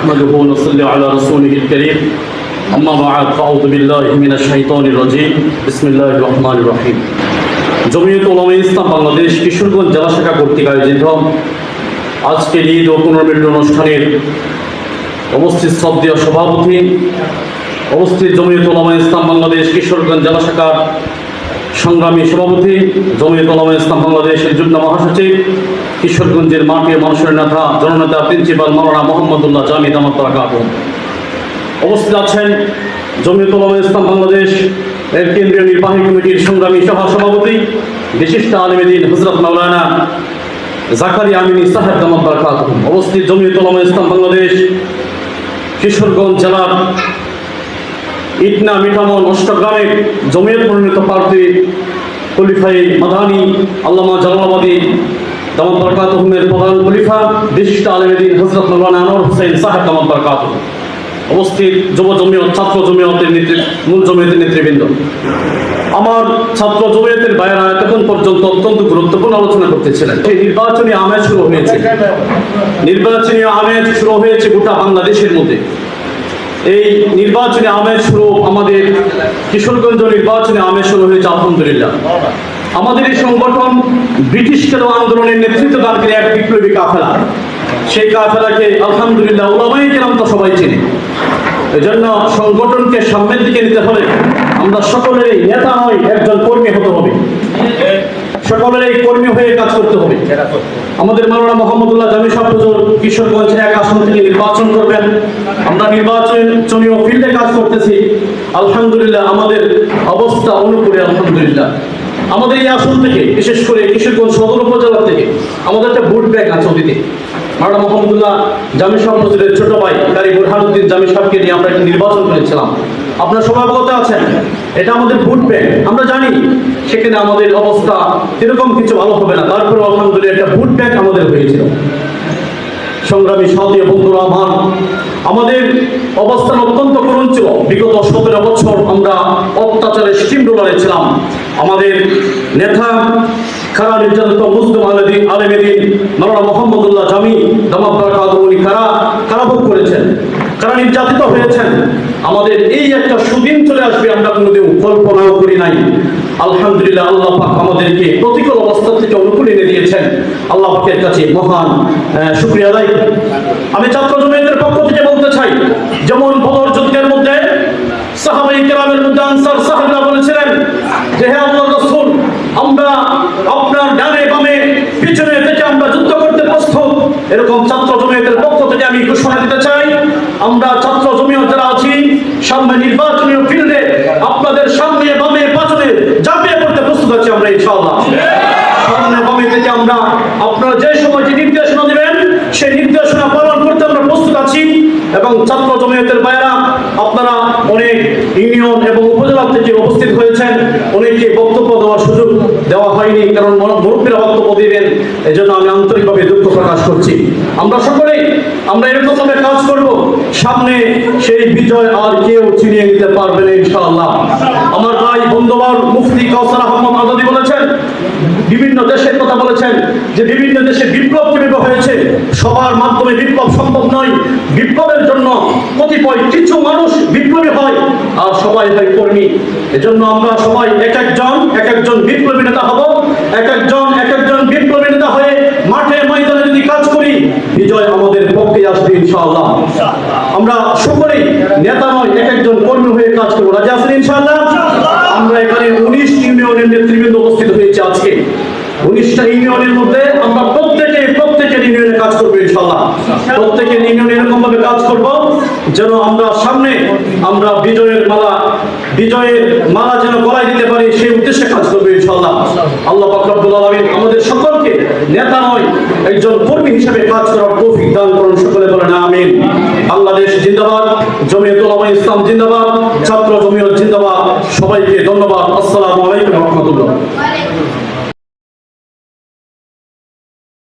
نحمده ونصلي على رسوله الكريم أما بعد فأعوذ بالله من الشيطان الرجيم بسم الله الرحمن الرحيم জমিয়ত ওলামা ইসলাম বাংলাদেশ কিশোরগঞ্জ জেলা শাখা কর্তৃক আয়োজিত আজকের ঈদ ও পুনর্মিলন অনুষ্ঠানের উপস্থিত শ্রদ্ধেয় সভাপতি অবস্থিত জমিয়ত ওলামা ইসলাম বাংলাদেশ কিশোরগঞ্জ জেলা শাখার সংগ্রামী সভাপতি জমিয়ত ওলামা ইসলাম বাংলাদেশের যুগ্ম মহাসচিব, কিশোরগঞ্জের মাঠে মানুষের নেতা, জননেতা, প্রিন্সিপাল মাওলানা মোহাম্মদুল্লাহ জামিদ আমার তারাকাত অবস্থিত আছেন জমিয়ত ওলামা ইসলাম বাংলাদেশ এর কেন্দ্রীয় নির্বাহী কমিটির সংগ্রামী সভা সভাপতি, বিশিষ্ট আলমেদিন হজরত মাওলানা জাকারি আমিনী সাহেব দামাত অবস্থিত জমিয়ত ওলামা ইসলাম বাংলাদেশ, কিশোরগঞ্জ জেলার ইটনা মিঠামন অষ্টগ্রামের জমিয়ত মনোনীত প্রার্থী খলিফাই মাদানি, আল্লামা জালালাবাদী, দামাত বরকাত হুমের প্রধান খলিফা, বিশিষ্ট আলমেদিন হজরত মৌলানা আনোয়ার হোসেন সাহেব দামাত বরকাত উপস্থিত যুব জমিয়ত, ছাত্র জমিয়তের নেতৃ, মূল জমিয়তের নেতৃবৃন্দ। আমার ছাত্র জমিয়তের বাইরা এতক্ষণ পর্যন্ত অত্যন্ত গুরুত্বপূর্ণ আলোচনা করতেছিলেন। এই নির্বাচনী আমেজ শুরু হয়েছে। নির্বাচনী আমেজ শুরু হয়েছে গোটা বাংলাদেশের মধ্যে। এই নির্বাচনী আমেজ শুরু আমাদের কিশোরগঞ্জ নির্বাচনী আমেজ শুরু হয়েছে, আলহামদুলিল্লাহ। আমাদের এই সংগঠন ব্রিটিশকের আন্দোলনের নেতৃত্ব দানকারী এক বিপ্লবী কাফেলা? সেই কাফেলাকে আলহামদুলিল্লাহ ওলামাই কেরাম তো সবাই চিনি। এজন্য সংগঠনকে সামনের দিকে নিতে হলে আমরা সকলেরই নেতা নয় একজন কর্মী সকলেরই কর্মী হয়ে কাজ করতে হবে। আমাদের মাওলানা মোহাম্মদুল্লাহ জামি সাহেব হুজুর কিশোরগঞ্জ এক আসন থেকে নির্বাচন করবেন। আমরা নির্বাচনীয় ফিল্ডে কাজ করতেছি। আলহামদুলিল্লাহ আমাদের অবস্থা অনুকূলে, আলহামদুলিল্লাহ। আমাদের এই আসন থেকে, বিশেষ করে কিশোরগঞ্জ সদর উপজেলা থেকে, আমাদের একটা ভোট ব্যাগ আছে অতীতে মাওলানা মোহাম্মদুল্লাহ জামি সাহেব হুজুরের ছোট ভাই কারি বুরহানুদ্দিন জামি সাহেবকে নিয়ে আমরা একটা নির্বাচন করেছিলাম। আপনার সবাই অবগত আছেন, এটা আমাদের ভোট ব্যাংক। আমরা জানি সেখানে আমাদের অবস্থা এরকম কিছু ভালো হবে না। তারপরে আলহামদুলিল্লাহ একটা ভোট ব্যাংক আমাদের হয়েছিল। সংগ্রামী সাথী বন্ধুরা আমার, আমাদের অবস্থান অত্যন্ত করুণ ছিল বিগত সতেরো বছর আমরা অত্যাচারের স্টিম ডোলারে ছিলাম। আমাদের নেতা খারা নির্যাতিত মুসলিম আলমী আলমেদিন মাওলানা মোহাম্মদুল্লাহ জামি দামাব্বার কাদুনি কারা কারাভোগ করেছেন? কারা নির্যাতিত হয়েছেন, আমাদের এই একটা সুদিন চলে আসবে, আমরা কোনোদিন কল্পনাও করি নাই। আলহামদুলিল্লাহ, আল্লাহ পাক আমাদেরকে প্রতিকূল অবস্থা থেকে অনুকূল এনে দিয়েছেন। আল্লাহ পাকের কাছে মহান শুকরিয়া আদায় আমি ছাত্র জমিয়তের পক্ষ থেকে বলতে চাই, যেমন বদর যুদ্ধের মধ্যে সাহাবাই কেরামের মধ্যে আনসার সাহেবরা বলেছিলেন যে, হে আল্লাহ রসুল, আমরা আপনার ডানে বামে, পিছনে থেকে আমরা যুদ্ধ করতে প্রস্তুত। এরকম ছাত্র জমিয়তের পক্ষ থেকে আমি ঘোষণা দিতে চাই আমরা ছাত্র জমিয়ত যারা আছি, সামনে নির্বাচনী ফিল্ডে আপনাদের সামনে বামে পাশে ঝাঁপিয়ে পড়তে প্রস্তুত আছি আমরা, ইনশাআল্লাহ। সামনে বামে থেকে আমরা আপনারা যে সময় যে নির্দেশনা দিবেন, সেই নির্দেশনা পালন করতে আমরা প্রস্তুত আছি। এবং ছাত্র জমিয়তের বাইরা আপনারা অনেক ইউনিয়ন এবং উপজেলা থেকে উপস্থিত হয়েছেন অনেককে বক্তব্য দেওয়ার সুযোগ দেওয়া হয়নি কারণ মুরব্বীরা বক্তব্য দিবেন। এই জন্য আমি আন্তরিকভাবে দুঃখ প্রকাশ করছি। আমরা সকলেই আমরা এরকম ভাবে কাজ করব। সামনে সেই বিজয় আর কেউ ছিনিয়ে নিতে পারবে না, ইনশাআল্লাহ। আমার ভাই বন্ধুবার মুফতি কাউসার আহমদ আজাদি বলেছেন বিভিন্ন দেশের কথা বলেছেন যে বিভিন্ন দেশে বিপ্লব কীভাবে হয়েছে। সবার মাধ্যমে বিপ্লব সম্ভব নয়। বিপ্লবের জন্য কতিপয় কিছু মানুষ বিপ্লবী হয় আর সবাই হয় কর্মী। এজন্য আমরা সবাই এক একজন এক একজন বিপ্লবী নেতা হব। এক একজন এক একজন বিপ্লবী নেতা হয়ে মাঠে ময়দানে যদি কাজ করি বিজয় আমাদের পক্ষে আসবে ইনশাআল্লাহ। আমরা সকলেই নেতা নয় এক একজন কর্মী হয়ে কাজ করব। রাজা আছেন ইনশাআল্লাহ। আমরা এখানে উনিশ ইউনিয়নের নেতৃবৃন্দ উনিশটা ইউনিয়নের মধ্যে আমরা প্রত্যেকে প্রত্যেকের ইউনিয়নে কাজ করব ইনশাল্লাহ। প্রত্যেকের ইউনিয়নে এরকম ভাবে কাজ করব যেন আমরা সামনে আমরা বিজয়ের মালা বিজয়ের মালা যেন গলায় দিতে পারি, সেই উদ্দেশ্যে কাজ করব ইনশাল্লাহ। আল্লাহ ফাকরাবুল আলমিন আমাদের সকলকে নেতা নয়, একজন কর্মী হিসেবে কাজ করার তৌফিক দান করুন, সকলে বলেন আমিন। বাংলাদেশ জিন্দাবাদ জমিয়ত উলামা ইসলাম জিন্দাবাদ, ছাত্র জমিয়ত জিন্দাবাদ, সবাইকে ধন্যবাদ।